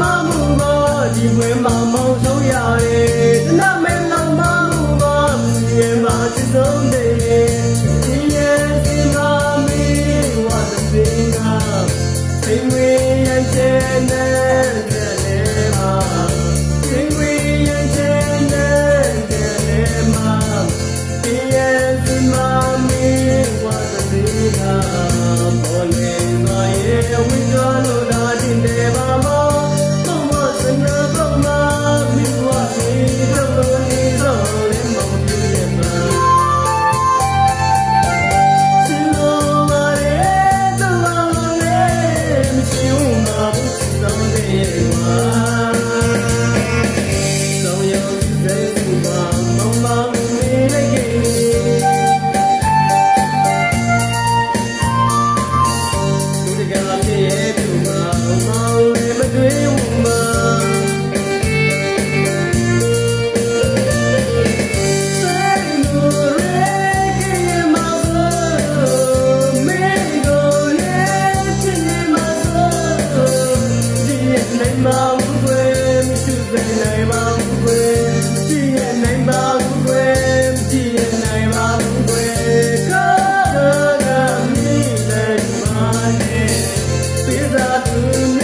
မမှုပါဒီဝဲမမောင်းဆုံးရတယ်တနမဲမမမှုပါမြင်ပါစစ်ဆုံးတယ်ဒီရဲ့ဒီမာမီဝါသပင်ကစိတ်ဝေးရခြင်းနဲ့တယ်လေမှာစိတ်ဝေးရခြင်းနဲ့တယ်လေမှာဒီရဲ့ဒီမာမီဝါသပင်ကဘောလင်းငါရဲ့ဝိညာဉ် နိုင်ပါဘူးကွယ်သူပဲနိုင်ပါဘူးကွယ်ကြည့်ရနိုင်ပါဘူးကွယ်ကြည့်ရနိုင်ပါဘူးကွယ်ကာကာမီနိုင်ပါနဲ့ပြေသာသူ